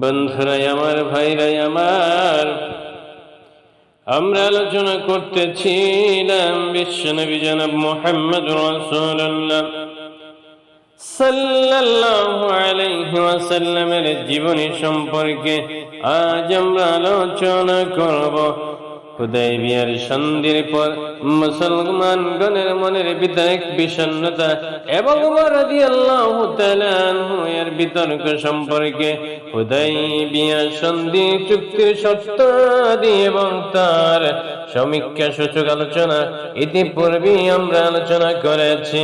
বন্ধুরাই আমার, ভাইরাই আমার, আমরা আলোচনা করতেছিলাম বিশ্বনবী জনাব মোহাম্মদ রসুল্লাহ জীবনী সম্পর্কে আজ আমরা আলোচনা করব। হুদাইবিয়ার সন্ধির পর মুসলমানগণের মনের ভিতরে বিষণ্ণতা এবং বিতর্ক সম্পর্কে হুদাইবিয়া সন্ধি চুক্তির শর্ত এবং তার সমীক্ষা সূচক আলোচনা ইতিপূর্বেই আমরা আলোচনা করেছি।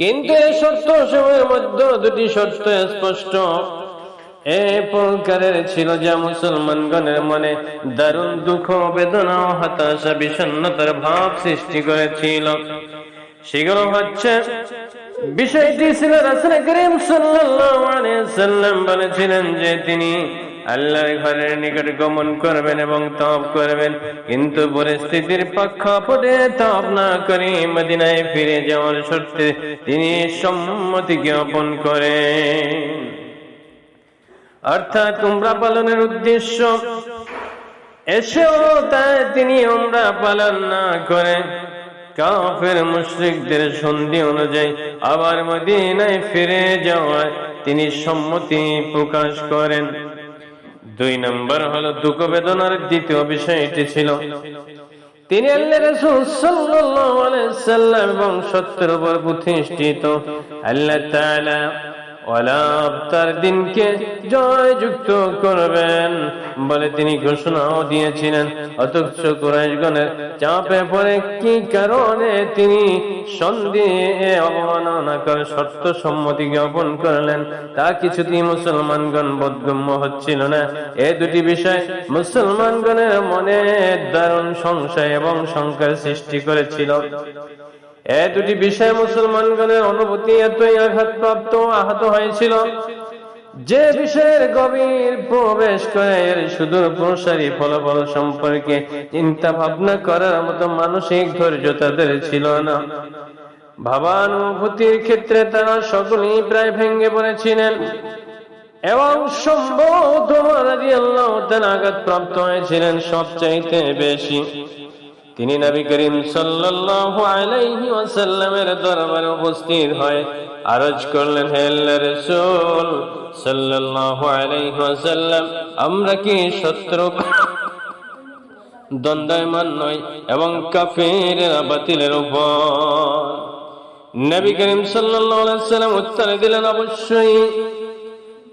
কিন্তু এই শর্ত সময়ের মধ্যে দুটি শর্ত স্পষ্ট। এ প্রকারের ছিল যা মুসলমানগণের মনে দারুণ দুঃখ, বেদনা ও হতাশা বিষণ্ণতার ভাব সৃষ্টি করেছিল। সেগুলো হচ্ছে, বিষয়টি ছিল রাসূল করিম সাল্লাম বলেছিলেন যে তিনি আল্লাহর ঘরের নিকট গমন করবেন এবং তপ করবেন, কিন্তু পরিস্থিতির প্রেক্ষাপটে তপ না করে মদিনায় ফিরে যাওয়ার শর্তে তিনি সম্মতি জ্ঞাপন করেন। অর্থাৎ উমরা পালনের উদ্দেশ্য, এসেও তাই তিনি উমরা পালন না করে। কাফের মুশরিকদের সন্ধি অনুযায়ী আবার মদিনায় ফিরে যাওয়ায় তিনি সম্মতি প্রকাশ করেন। দুই নম্বর হলো দুঃখ বেদনার দ্বিতীয় বিষয়টি ছিল, তিনি আল্লাহ এবং সত্যের উপর প্রতিষ্ঠিত। আল্লাহ তার দিনকে জয়যুক্ত করবেন বলে তিনি ঘোষণাও দিয়েছিলেন। অথচ চাপে পড়ে কি কারণে তিনি সম্মতি জ্ঞাপন করলেন, তা কিছুতেই মুসলমানগণ বোধগম্য হচ্ছিল না। এ দুটি বিষয় মুসলমানগণের মনে দারুণ সংশয় এবং শঙ্কার সৃষ্টি করেছিল। এ দুটি বিষয় মুসলমানগণের অনুভূতি এতই আঘাতপ্রাপ্ত আহত হয়েছিল। যে বিষয়ের গভীর প্রবেশ করে এর সুদূর প্রসারী ফলাফল সম্পর্কে চিন্তা ভাবনা করার মতো মানসিক ধৈর্য তাদের ছিল না। ভাবানুভূতির ক্ষেত্রে তারা সকলেই প্রায় ভেঙে পড়েছিলেন। এবং সম্ভবত আঘাত প্রাপ্ত হয়েছিলেন সবচাইতে বেশি। তিনি নবী করিম সাল্লাল্লাহু আলাইহি ওয়াসাল্লামের দরবারে উপস্থিত হয়। আরজ করলেন, হে আল্লাহর রাসূল সাল্লাল্লাহু আলাইহি ওয়াসাল্লাম, আমরা কি শত্রু? দ্বন্দ্বমান নয় এবং কাফের বাতিলের উপর। নবী করিম সাল্লাল্লাহু আলাইহি সাল্লাম উত্তরে দিলেন, অবশ্যই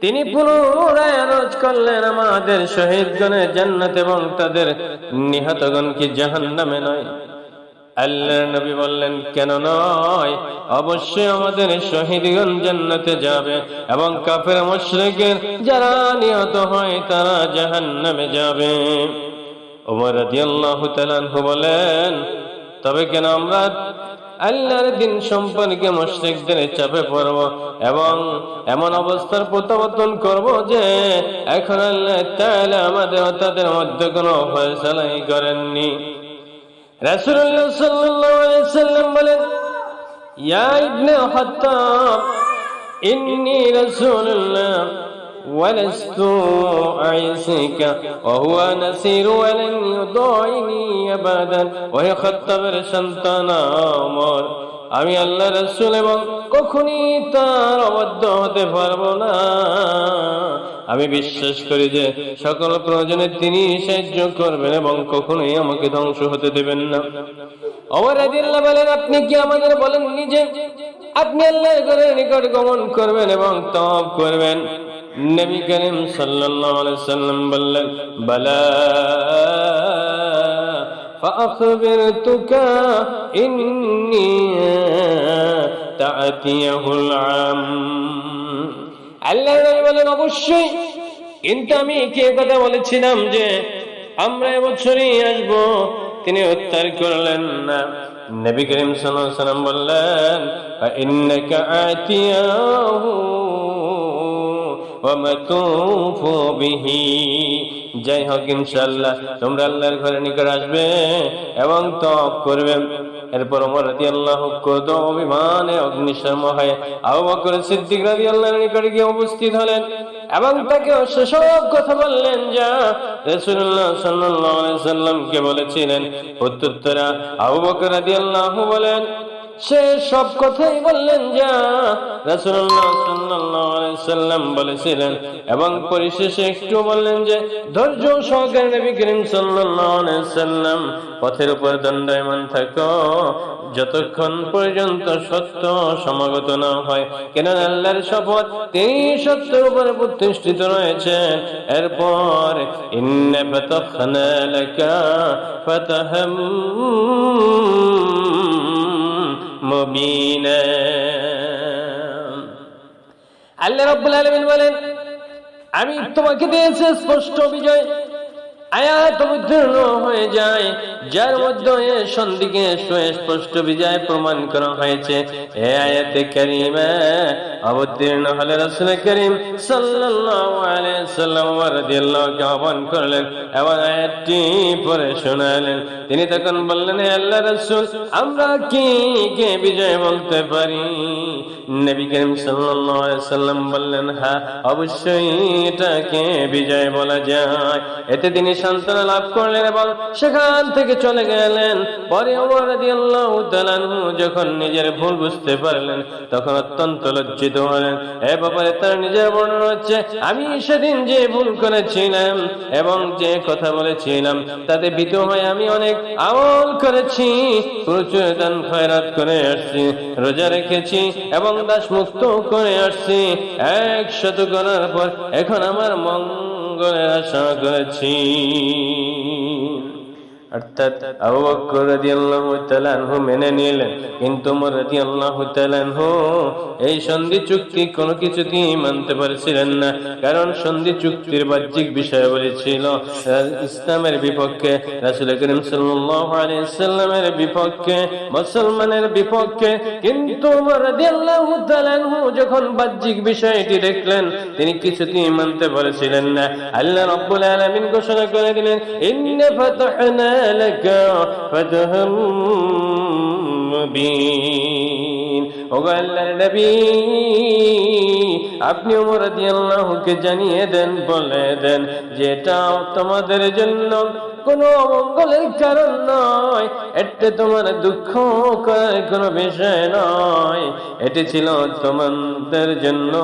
তিনি পুনরায় আরজ করলেন আমাদের শহীদগণের জান্নাত এবং তাদের নিহতগণ কি জাহান নামে নয়। আল্লাহ নবী বললেন, কেন নয়? অবশ্যই আমাদের শহীদগণ জান্নাতে যাবে এবং কাফের মুশরিকের যারা নিহত হয় তারা জাহান নামে যাবে। ওমর রাদিয়াল্লাহু তাআলা বলেন, তবে কেন আমরা আল্লাহর দিন সম্পর্কে মুশরিকদের চাপে পড়ব এবং এমন অবস্থার প্রত্যাবর্তন করব যে এখন আল্লাহ তাহলে আমাদের তাদের মধ্যে কোনো ফয়সালাই করেননি। রাসূলুল্লাহ বলেন ولست أعيسك وهو نسير ولن يضاعني أبدا وهي خطبر সন্তানা আমার আমি আল্লাহ রসুল এবং কখনই তার অবদ্ধ হতে পারবো না আমি বিশ্বাস করি যে সকল প্রয়োজনে তিনি সাহায্য করবেন এবং কখনোই আমাকে ধ্বংস হতে দেবেন না অমর আদিল্লাহ বলেন আপনি কি আমাদের বলেন নিজে আপনি আল্লাহ ঘরের নিকট গমন করবেন এবং তপ করবেন নবী করিম সাল্লাল্লাহু আলাইহি সাল্লাম বললেন বালা فأخبرتك إني تأتيه العام আল্লাহ নবী বলেন অবশ্যই কিন্তু আমি কে কথা বলেছিলাম যে আমরা এবছরই আসব তিনি উত্তর করলেন না নবী করিম সাল্লাল্লাহু আলাইহি সাল্লাম বললেন ইন্নাকা আতিয়াহু ومتوف به যাই হোক, ইনশাআল্লাহ, তোমরা আল্লাহর ঘরে নিকট আসবে এবং তপ করবে। এরপর ওমর রাদিয়াল্লাহু ক্রোধ ও অভিমানে অগ্নিশর্ম হয়ে আবু বকর সিদ্দিক রাদিয়াল্লাহু নিকটে গিয়ে উপস্থিত হলেন এবং তাকে সেসব কথা বললেন যা রাসূলুল্লাহ সাল্লাল্লাহু আলাইহি সাল্লামকে বলেছিলেন। প্রত্যুত্তরা আবু বকর রাদিয়াল্লাহু বলেন সে সব কথাই বললেন যা সাল্লাল্লাহু সাল্লাম বলেছিলেন, এবং পরিশেষে একটু বললেন যে, ধৈর্য সাল্লাম পথের উপর দণ্ডায়মান থাকো। যতক্ষণ পর্যন্ত সত্য সমাগত না হয় কেন আল্লাহর শপথ তিনি সত্যের উপরে প্রতিষ্ঠিত রয়েছেন এরপর, ইন্না ফাতাহনা মুবিনা আল্লাহ রাব্বুল আলামিন বলেন আমি তোমাকে দিয়েছি স্পষ্ট বিজয়। আয়াত হয়ে যায়, যার মধ্যে সন্ধিকে সুস্পষ্ট বিজয় প্রমাণ করা হয়েছে। এ আয়াতে কারিমা অবতীর্ণ হলে রাসূল করিম করলেন এবং আয়াতটি পড়ে শোনালেন। তিনি তখন বললেন আল্লাহ রাসূল, আমরা কি, কে বিজয় বলতে পারি? নবী করিম সাল্লাম বললেন হ্যাঁ অবশ্যই এটাকে বিজয় বলা যায়। এতে তিনি সান্ত্বনা লাভ করলেন এবং সেখান থেকে চলে গেলেন। পরে যখন নিজের ভুল বুঝতে পারলেন, তখন অত্যন্ত লজ্জিত হলেন। এ ব্যাপারে তার নিজের বর্ণনা হচ্ছে, আমি সেদিন যে ভুল করেছিলাম এবং যে কথা বলেছিলাম, তাতে ভীত হয়ে আমি অনেক আমল করেছি, প্রচুর দান খয়রাত করে আসছি, রোজা রেখেছি এবং দাস মুক্ত করে আসছি একশত করার পর এখন আমার মঙ্গলের আশা করেছি। অর্থাৎ মেনে নিলেন। কিন্তু রাদিয়াল্লাহু এই সন্ধি চুক্তি কোনো কিছুতেই মানতে পারছিলেন না। কারণ সন্ধি চুক্তির বাহ্যিক বিষয়াবলী ছিল ইসলামের বিপক্ষে, রাসূল করিম সাল্লাল্লাহু আলাইহি সাল্লামের বিপক্ষে, মুসলমানের বিপক্ষে। কিন্তু ওমর রাদিয়াল্লাহু তাআলা আনহু যখন বাহ্যিক বিষয়টি দেখলেন, তিনি কিছুতেই মানতে পারছিলেন না। আল্লাহ রাব্বুল আলামিন ঘোষণা করে দিলেন, ইন্না ফাতাহনা لك فتحا মুবিন ওগো আল্লাহর নবী আপনি ওমর রাদিয়াল্লাহুকে জানিয়ে দেন বলে দেন যেটা তোমাদের জন্য কোনো অমঙ্গলের কারণ নয় এটা তোমার দুঃখ করার কোনো বিষয় নয় এটি ছিল তোমাদের জন্য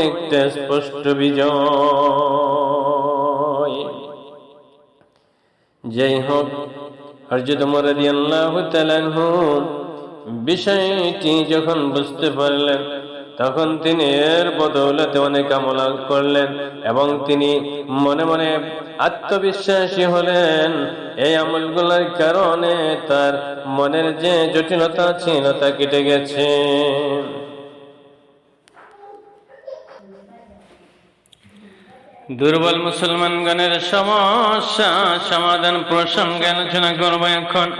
একটা স্পষ্ট বিজয় যাই হোক হরজত মরাদিয়াল্লাহু তাআলাহু বিষয়টি যখন বুঝতে পারলেন, তখন তিনি এর বদৌলতে অনেক আমল করলেন এবং তিনি মনে মনে আত্মবিশ্বাসী হলেন। এই আমলগুলোর কারণে তার মনের যে জটিলতা ছিল তা কেটে গেছে। দুর্বল মুসলমানগণের সমস্যা, সমাধান প্রসঙ্গে আলোচনা করব এখন।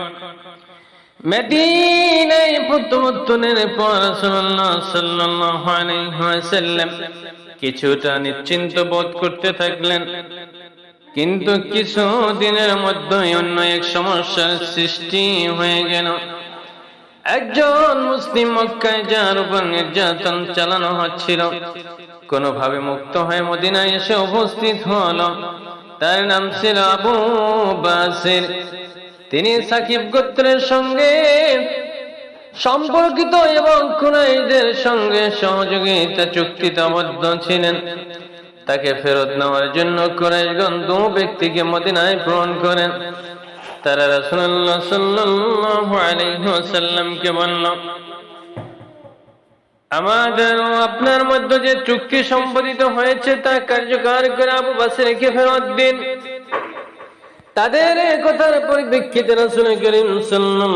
কিছুটা নিশ্চিন্ত বোধ করতে থাকলেন। কিন্তু কিছু দিনের মধ্যেই অন্য এক সমস্যার সৃষ্টি হয়ে গেল। একজন মুসলিম মক্কায় যার উপর নির্যাতন চালানো হচ্ছিল। কোনোভাবে মুক্ত হয়ে মদিনায় এসে উপস্থিত হল। তার নাম ছিল আবু বাসির। তিনি সাকিব গোত্রের সঙ্গে সম্পর্কিত এবং কুরাইদের সঙ্গে সহযোগিতা চুক্তিতে আবদ্ধ ছিলেন। তাকে ফেরত নেওয়ার জন্য কুরাইশগণ দু ব্যক্তিকে মদিনায় প্রেরণ করেন। তারা রাসূলুল্লাহ সাল্লাল্লাহু আলাইহি বলল, আমাদের আপনার মধ্যে যে চুক্তি সম্পাদিত হয়েছে তা কার্যকর করে আবু বাসিরকে ফেরত দিন। তাদের কথার পরিপ্রেক্ষিতে রাসূল করিম ওয়াসাল্লাম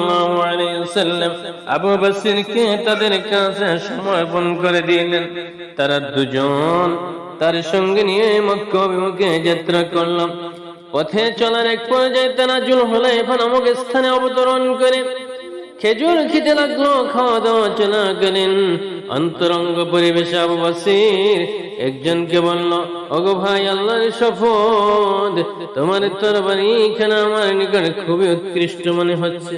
আবু বসরকে তাদের কাছে সমর্পণ করে দিলেন। তারা দুজন তার সঙ্গে নিয়ে মক্কা যাত্রা করলাম পথে চলার এক পর্যায়ে তারা জুল হুলাইফা নামক স্থানে অবতরণ করে। খেজুর খেতে লাগল খাওয়া দাওয়া চলা গেলেন। অন্তরঙ্গ পরিবেশে আবু বাসির একজনকে বলল, ওগো ভাই, আল্লাহর শপথ, তোমার তরবারি খানা আমার নিকট খুবই উৎকৃষ্ট মনে হচ্ছে।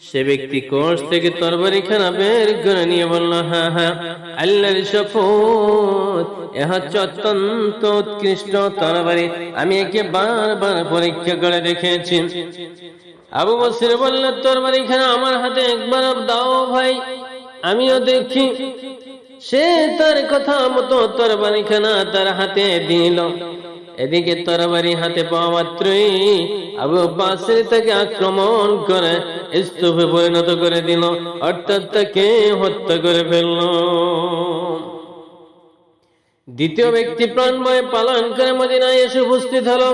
সে ব্যক্তি কোষ থেকে তরবারি খানা বের করে নিয়ে বলল হ্যাঁ হ্যাঁ আল্লাহর শপথ। এ হচ্ছে অত্যন্ত উৎকৃষ্ট তরবারি। আমি একে বারবার পরীক্ষা করে দেখেছি। আবু বসির বলল তোর বাড়িখানে আমার হাতে একবার দাও ভাই। আমিও দেখি। সে তার কথা মতো তোর বাড়িখানা তার হাতে দিল। এদিকে তরবারি হাতে পাওয়া মাত্রই আবু বাসির তাকে আক্রমণ করে স্তূপে পরিণত করে দিল, অর্থাৎ তাকে হত্যা করে ফেলল। দ্বিতীয় ব্যক্তি প্রাণময় পালন করে মদিনায় এসে উপস্থিত হলো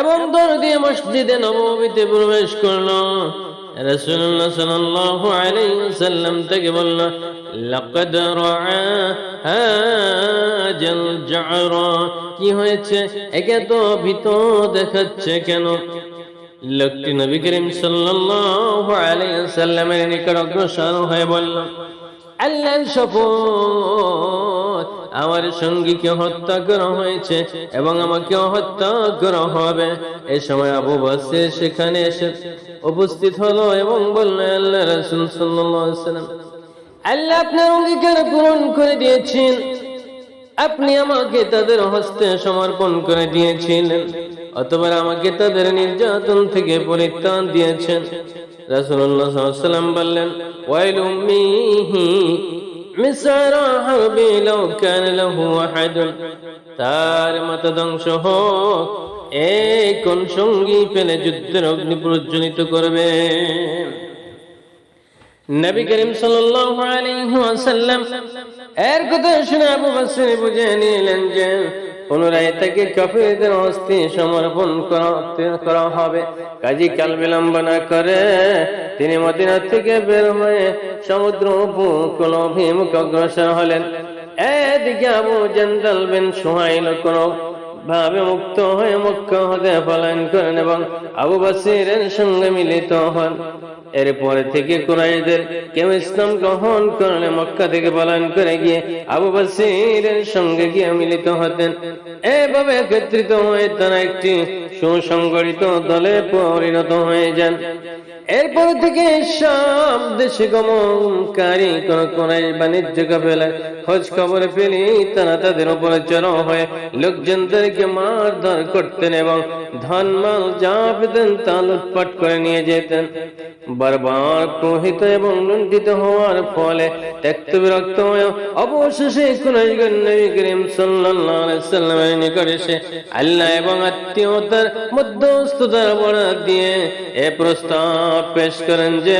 এবং দৌড় দিয়ে মসজিদে নবমীতে প্রবেশ করল। রাসূলুল্লাহ সাল্লাল্লাহু আলাইহি ওয়াসাল্লাম থেকে বলল, লাকাদ রাআ হাজাল জা'রা। কি হয়েছে? একে তো ভীত দেখাচ্ছে কেন? লোকটি নবী করিম সাল্লাল্লাহু আলাইহি ওয়াসাল্লামের নিকট অগ্রসর হয়ে বলল, আল্লাহর শপথ আমার সঙ্গীকে হত্যা করা হয়েছে এবং আমাকে হত্যা করা হবে। এ সময় আবু বাসে সেখানে এসে উপস্থিত হলো এবং বলল আল্লাহ রাসূল ওয়াসাল্লাম, আল্লাহ আপনার অঙ্গীকার পূরণ করে দিয়েছেন। আপনি আমাকে তাদের হস্তে সমর্পণ করে দিয়েছিলেন, অথবা আমাকে তাদের নির্যাতন থেকে পরিত্রাণ দিয়েছেন। আলাইহি ওয়াসাল্লাম বললেন ওয়াইল উম্মিহি তার মত ধ্বংস হোক, এই কোন সঙ্গী পেলে যুদ্ধের অগ্নি প্রজ্বলিত করবে। নবী করিম ওয়াসাল্লাম এর কথা শুনে আবু বকর বুঝে নিলেন যে পুনরায় তাকে কাফেরদের হস্তে সমর্পণ করা- হবে। কাজী কাল বিলম্ব না করে তিনি মদিনা থেকে বের হয়ে সমুদ্র উপকূল অভিমুখ অগ্রসর হলেন। এদিকে আবু জেন্দাল বিন সোহাইল কোন ভাবে মুক্ত হয়ে মক্কা হতে পলায়ন করেন এবং আবু বাসিরের সঙ্গে মিলিত হন। এরপরে থেকে কুরাইদের কেউ ইসলাম গ্রহণ করলে মক্কা থেকে পলায়ন করে গিয়ে আবু বাসিরের সঙ্গে গিয়ে মিলিত হতেন। এভাবে একত্রিত হয়ে তারা একটি সুসংগঠিত দলে পরিণত হয়ে যান। এরপর থেকে সব দেশে গমনকারী কোন কোন বাণিজ্য কাফেলায় খোঁজ খবর পেলে তারা তাদের উপরে চড়াও হয়ে লোকজনদেরকে মারধর করতেন এবং ধন মাল যা পেতেন তা লুটপাট করে নিয়ে যেতেন। বারবার প্রহিত এবং লুণ্ঠিত হওয়ার ফলে ত্যক্ত বিরক্ত হয়ে অবশেষে কুরাইশগণ নবী করিম সাল্লাল্লাহু নিকট আল্লাহ এবং আত্মীয়তার মধ্যস্থতার বরাত দিয়ে এ প্রস্তাব পেশ করেন যে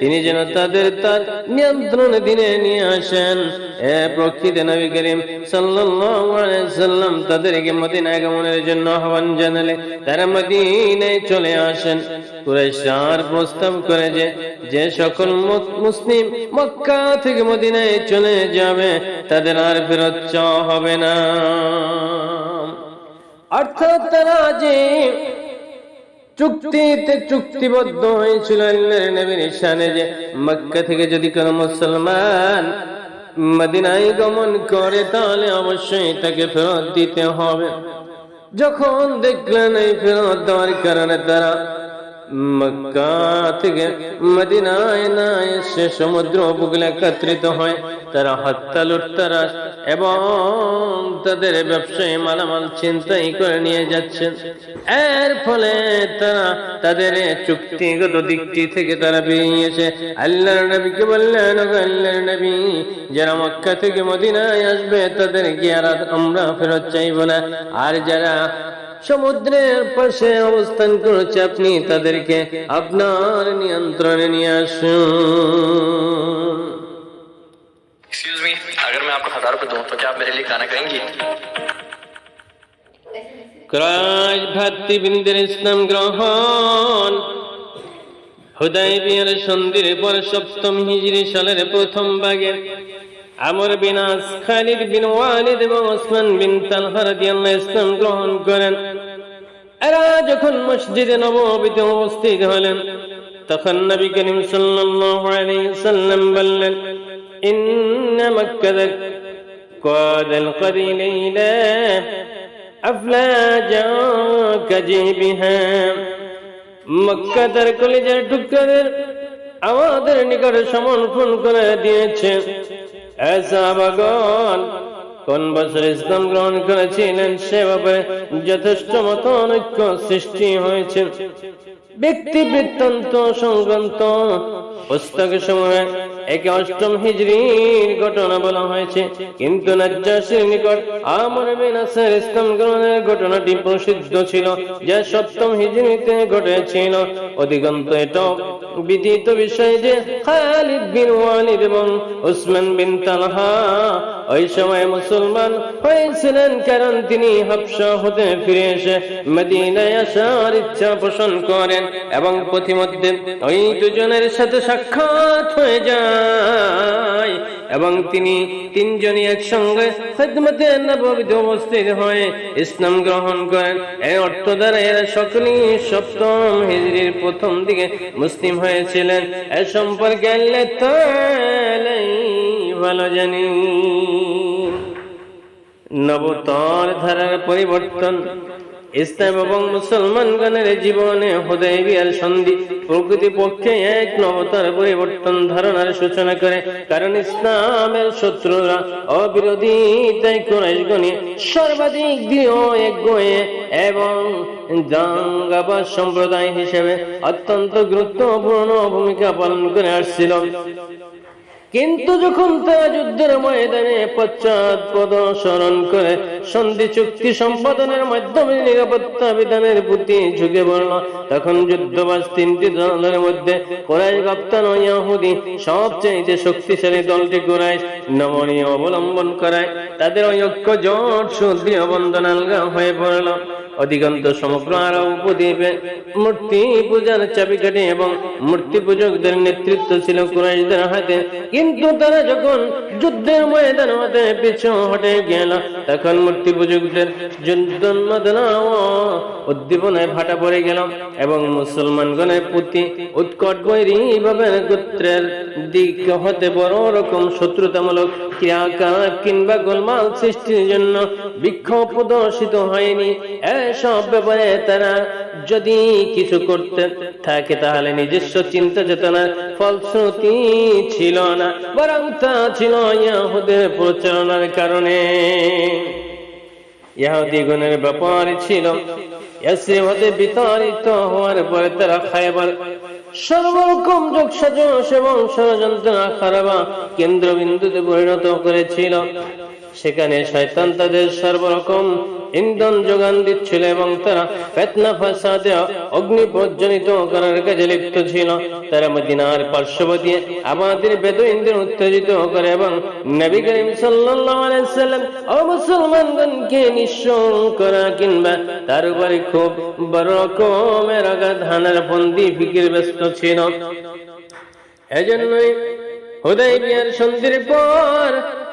তিনি যেন তাদের তার নিয়ন্ত্রণ দিনে নিয়ে আসেন। এ প্রকৃতি নবী করিম সাল্লাম তাদেরকে মদিনা আগমনের জন্য আহ্বান জানালে তারা মদিনায় চলে আসেন। কুরাইশ আর প্রস্তাব করে যে যে সকল মুসলিম মক্কা থেকে মদিনায় চলে যাবে, তাদের আর ফেরত চাওয়া হবে না। অর্থাৎ তারা যে চুক্তিতে চুক্তিবদ্ধ হয়েছিল আল্লাহর নবীর শানে যে মক্কা থেকে যদি কোনো মুসলমান মদিনায় গমন করে, তাহলে অবশ্যই তাকে ফেরত দিতে হবে। যখন দেখলেন এই ফেরত দেওয়ার কারণে তারা মক্কা থেকে মদিনায় না এসে সমুদ্র উপকূলে একত্রিত হয়। তারা হত্যা, লুটতারা এবং তাদের ব্যবসায়ী মালামাল চিন্তাই করে নিয়ে যাচ্ছেন। এর ফলে তারা তাদের চুক্তিগত দিকটি থেকে তারা বেরিয়েছে আল্লাহর নবীকে বললেন, "ওগো আল্লাহর নবী, যারা মক্কা থেকে মদিনায় আসবে তাদের আর আমরা ফেরত চাইব না। আর যারা সমুদ্রের পাশে অবস্থান করেছে, আপনি তাদেরকে আপনার নিয়ন্ত্রণে নিয়ে আসুন। एक्सक्यूज मी अगर मैं आपको हजार रुपए दूं तो क्या आप मेरे लिए खाना करेंगी ক্রাইশ ভাতৃবৃন্দের ইসলাম গ্রহণ হুদাই বিয়ার সন্ধির পর সপ্তম হিজরি সালের প্রথম ভাগে আমর বিন আস খালিদ বিন ওয়ালিদ এবং ওসমান বিন তালহা রাদিয়াল্লাহু ইসলাম গ্রহণ করেন এরা যখন মসজিদে নববীতে উপস্থিত হলেন তখন নবী করিম সাল্লাল্লাহু আলাইহি সাল্লাম বললেন ইন্না মক্কাত قاد القديل إلى أفلاجا كجيبها মক্কাদার কলেজের টুকরাদের আমাদের নিকট সমর্পণ করে দিয়েছে এসাবাগন কোন বছর ইসলাম গ্রহণ করেছিলেন সে ব্যাপারে যথেষ্ট মত অনৈক্য সৃষ্টি হয়েছে ব্যক্তি বৃত্তান্ত সংক্রান্ত পুস্তক সময় একে অষ্টম হিজরির ঘটনা বলা হয়েছে। কিন্তু নাজ্জাসীর নিকট আমর বিন আসার ইসলাম গ্রহণের ঘটনাটি প্রসিদ্ধ ছিল, যা সপ্তম হিজরিতে ঘটেছিল। অধিকন্ত এটা বিদিত বিষয় যে খালিদ বিন ওয়ালিদ এবং উসমান বিন তালহা ওই সময় মুসলমান হয়েছিলেন, কারণ তিনি হাবশা হতে ফিরে এসে মদিনায় আসার ইচ্ছা পোষণ করেন এবং পথিমধ্যে ওই দুজনের সাথে সাক্ষাৎ হয়ে যায় এবং তিনি তিনজনই একসঙ্গে খেদমতে নববীতে উপস্থিত হয়ে ইসলাম গ্রহণ করেন। এই অর্থ দ্বারা এরা সকলেই সপ্তম হিজরির প্রথম দিকে মুসলিম হয়েছিলেন। এ সম্পর্কে ভালো জানি নবতর ধারার পরিবর্তন ইসলাম এবং মুসলমানগণের জীবনে হুদাইবিয়ার সন্ধি প্রকৃতি পক্ষে এক নবতার পরিবর্তন ধারণার সূচনা করে। কারণ ইসলামের শত্রুরা অবিরোধী, তাই কোরআশগণে সর্বাধিক দৃঢ়, একগোয়ে এবং দাঙ্গাবাজ সম্প্রদায় হিসেবে অত্যন্ত গুরুত্বপূর্ণ ভূমিকা পালন করে আসছিল। কিন্তু যখন তারা যুদ্ধের ময়দানে পশ্চাৎপদ স্মরণ করে, সন্ধি চুক্তি সম্পাদনের মাধ্যমে নিরাপত্তা বিধানের প্রতি ঝুঁকে পড়ল, তখন যুদ্ধবাজ তিনটি দলের মধ্যে কোরাইশ গাপ্তান ও ইয়াহুদি সবচেয়ে শক্তিশালী দলটি কোরাইশ নমনীয় অবলম্বন করায়। তাদের ঐক্য জোট সুদৃঢ় বন্ধন হয়ে পড়ল। অধিকান্ত সমগ্র আরব উপদ্বীপে মূর্তি পূজার চাবি চাবিকাঠি এবং মূর্তি পূজকদের নেতৃত্ব ছিল কুরাইশদের হাতে। কিন্তু তারা যখন যুদ্ধের ময়দান হতে পিছু হটে গেল, তখন মূর্তি পূজকদের উদ্দীপনায় ভাটা পড়ে গেল এবং মুসলমানগণের প্রতি উৎকট বৈরী ভাবে গোত্রের দিক হতে বড় রকম শত্রুতামূলক ক্রিয়াকলাপ কিংবা গোলমাল সৃষ্টির জন্য বিক্ষোভ প্রদর্শিত হয়নি। এসব ব্যাপারে তারা যদি কিছু করতে থাকে, তাহলে নিজস্ব চিন্তা ফলশ্রুতি ছিল না, বরং তা ছিল ইয়াহুদের প্রচারণার কারণে। ব্যাপার ছিল বিতাড়িত হওয়ার পরে তারা সর্বরকম এবং ষড়যন্ত্র খারাপা কেন্দ্রবিন্দুতে পরিণত করেছিল। সেখানে শয়তান তাদের সর্বরকম ইন্ধন যোগান দিচ্ছিল এবং তারা ফেতনা ফাসাদে অগ্নি প্রজ্বলিত করার কাজে লিপ্ত ছিল। তারা মদিনার পার্শ্ববর্তী আমাদের বেদইনদের উত্তেজিত করে এবং নবী করিম সাল্লাম ও মুসলমানগণকে নিঃস্ব করা কিংবা তার উপরে খুব বড় রকমের আঘাত, হানার ফন্দি, ফিকির ব্যস্ত ছিল। এজন্যই হুদাইবিয়ার সন্ধির পর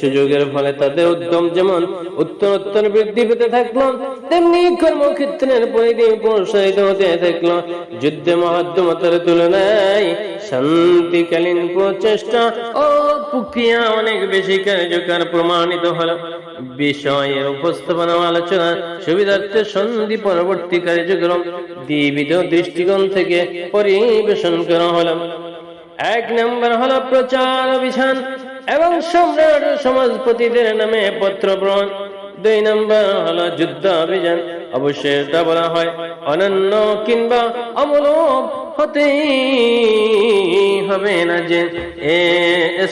সুযোগের ফলে তাদের উদ্যম যেমন উত্তরোত্তর বৃদ্ধি পেতে থাকল, তেমনি কর্মক্ষেত্রের পরিধি প্রসারিত হতে থাকল। যুদ্ধে মহাদ্যমতার তুলনায় শান্তিকালীন প্রচেষ্টা। ও প্রক্রিয়া অনেক বেশি কার্যকর, প্রমাণিত হলো। বিষয়ের উপস্থাপনা আলোচনা, সুবিধার্থে সন্ধি পরবর্তী কার্যক্রম, দ্বিবিধ দৃষ্টিকোণ থেকে পরিবেশন করা হলো। এক নম্বর হলো প্রচার অভিযান এবং সম্রাট সমাজপতিদের নামে পত্র প্রণ দুই নম্বর হলো যুদ্ধ অভিযান। অবশ্যই এটা বলা হয় অনন্য কিংবা অমূলক হতেই হবে না যে এ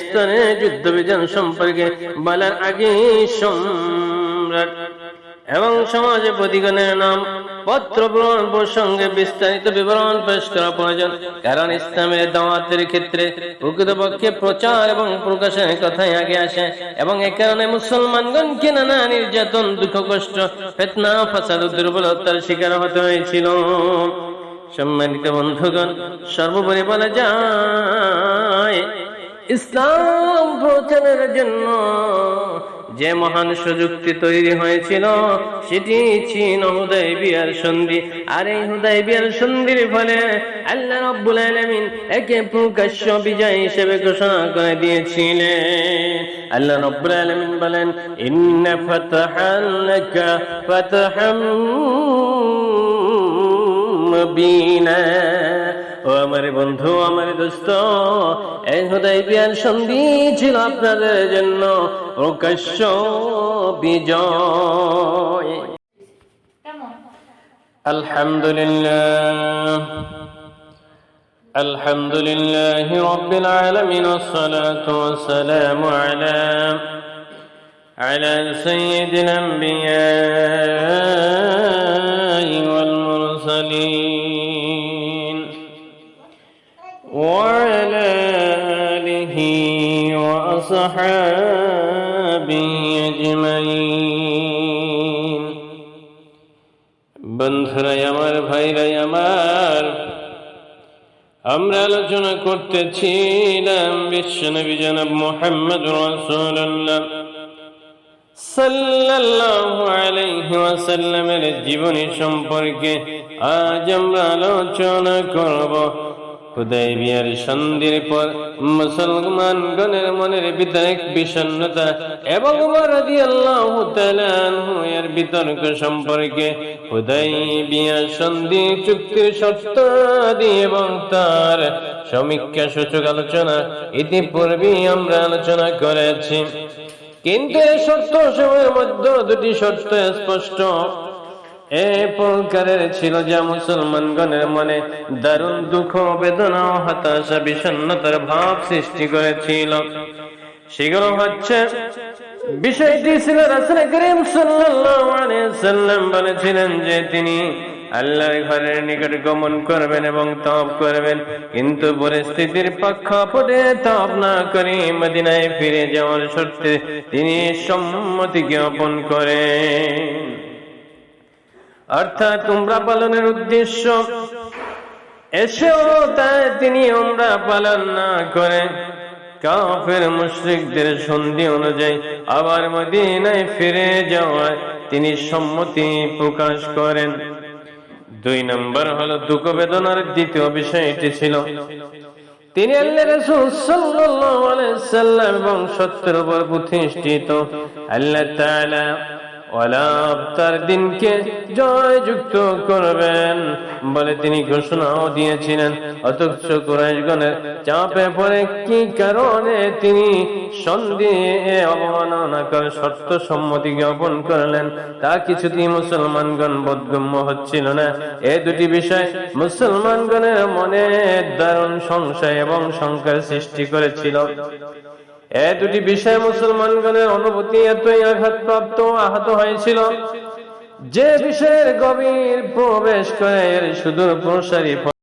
স্তরে যুদ্ধ সম্পর্কে বলার আগে সম্রাট এবং সমাজে প্রতিগণের নাম পত্র প্রসঙ্গে বিস্তারিত বিবরণ পেশ করা প্রয়োজন। কারণ ইসলামের দাওয়াতের ক্ষেত্রে প্রকৃতপক্ষে প্রচার এবং প্রকাশের কথাই আগে আসে এবং এ কারণে মুসলমানগণকে নানা নির্যাতন, দুঃখ কষ্ট, ফেতনা, ফাসাদ দুর্বলতার শিকার হতে হয়েছিল। সম্মানিত বন্ধুগণ, সর্বোপরি বলা যায়, ইসলাম প্রচারের জন্য যে মহান সুযুক্তি তৈরি হয়েছিল, সেটি ছিল হুদয় বিয়ার সন্ধি। আর এই হুদাই বিয়ার সন্ধির ফলে আল্লাহ রব্বুল আলামিন একে প্রকাশ্য বিজয় হিসেবে ঘোষণা করে দিয়েছিলেন। আল্লাহ রব্বুল আলামিন বলেন, ইন্না ফাতাহাল্লাকা ফাতাহাম মুবিনা ও আমার বন্ধু আমার দোস্ত এই হুদাই বিয়ার সন্ধি ছিল আপনাদের জন্য প্রকাশ্য বিজয় আলহামদুলিল্লাহ الحمد لله رب العالمين والصلاة والسلام على على سيد الأنبياء والمرسلين وأصحابه أجمعين বন্ধুরাই আমার ভাইরাই আমার আমরা আলোচনা করতেছিলাম বিশ্বনবী জনাব মোহাম্মদ রাসূলুল্লাহ সাল্লাল্লাহু আলাইহি ওয়াসাল্লামের জীবনী সম্পর্কে আজ আমরা আলোচনা করব হুদাইবিয়ার সন্ধির পর মুসলমানগণের মনের ভিতরে বিষণ্ণতা এবং এর বিতর্ক সম্পর্কে হুদাইবিয়া সন্ধি চুক্তির শর্ত এবং তার সমীক্ষা সূচক আলোচনা ইতিপূর্বেই আমরা আলোচনা করেছি। কিন্তু এই শর্ত সময়ের মধ্যে দুটি শর্ত স্পষ্ট। এ প্রকারের ছিল যা মুসলমানগণের মনে দারুণ দুঃখ, বেদনা ও হতাশা বিষণ্ণতার ভাব সৃষ্টি করেছিল। সেগুলো হচ্ছে বিষয়টি ছিল রাসূল করিম সাল্লাম বলেছিলেন যে তিনি আল্লাহর ঘরের নিকট গমন করবেন এবং তপ করবেন, কিন্তু পরিস্থিতির প্রেক্ষাপটে তপ না করে মদিনায় ফিরে যাওয়ার শর্তে তিনি সম্মতি জ্ঞাপন করেন। অর্থাৎ উমরা পালনের উদ্দেশ্য। এসেও তাই তিনি উমরা পালন না করে। কাফের মুশরিকদের সন্ধি অনুযায়ী আবার মদিনায় ফিরে যাওয়ায় তিনি সম্মতি প্রকাশ করেন। দুই নম্বর হলো দুঃখ বেদনার দ্বিতীয় বিষয়টি ছিল, তিনি আল্লাহ এবং সত্যের উপর প্রতিষ্ঠিত। আল্লাহ তার দিনকে জয়যুক্ত করবেন বলে তিনি ঘোষণাও দিয়েছিলেন। অথচ চাপে কি কারণে তিনি সম্মতি জ্ঞাপন করলেন, তা কিছুতেই মুসলমানগণ বোধগম্য হচ্ছিল না। এই দুটি বিষয় মুসলমানগণের মনে দারুণ সংশয় এবং শঙ্কার সৃষ্টি করেছিল। এ দুটি বিষয়ে মুসলমানগণের অনুভূতি এতই আঘাতপ্রাপ্ত আহত হয়েছিল। যে বিষয়ের গভীর প্রবেশ করে সুদূর প্রসারী